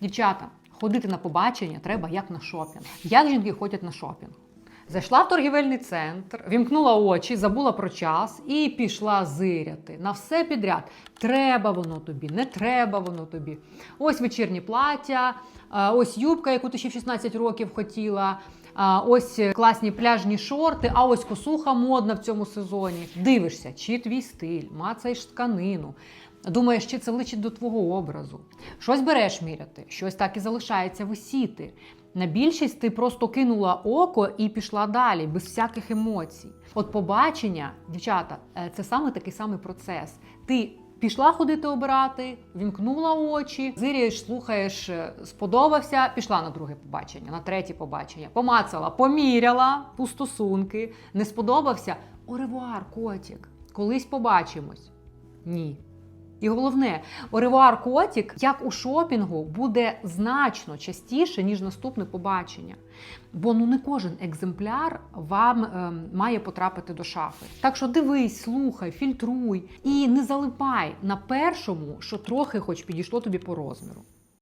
Дівчата, ходити на побачення треба як на шопінг. Як жінки ходять на шопінг? Зайшла в торгівельний центр, вімкнула очі, забула про час і пішла зиряти на все підряд. Треба воно тобі, не треба воно тобі. Ось вечірні плаття, ось юбка, яку ти ще в 16 років хотіла. А, Ось класні пляжні шорти, а ось косуха модна в цьому сезоні. Дивишся, чи твій стиль, мацаєш тканину. Думаєш, чи це личить до твого образу. Щось береш міряти, щось так і залишається висіти. На більшість ти просто кинула око і пішла далі, без всяких емоцій. От побачення, дівчата, е, це саме такий самий процес. Ти пішла ходити обирати, вімкнула очі, зиряєш, слухаєш, е, сподобався, пішла на друге побачення, на третє побачення, помацала, поміряла пустосунки, не сподобався. Оревуар, котик, колись побачимось. Ні. І головне, оревуар котик, як у шопінгу, буде значно частіше, ніж наступне побачення. Бо ну не кожен екземпляр вам е, має потрапити до шафи. Так що дивись, слухай, фільтруй і не залипай на першому, що трохи хоч підійшло тобі по розміру.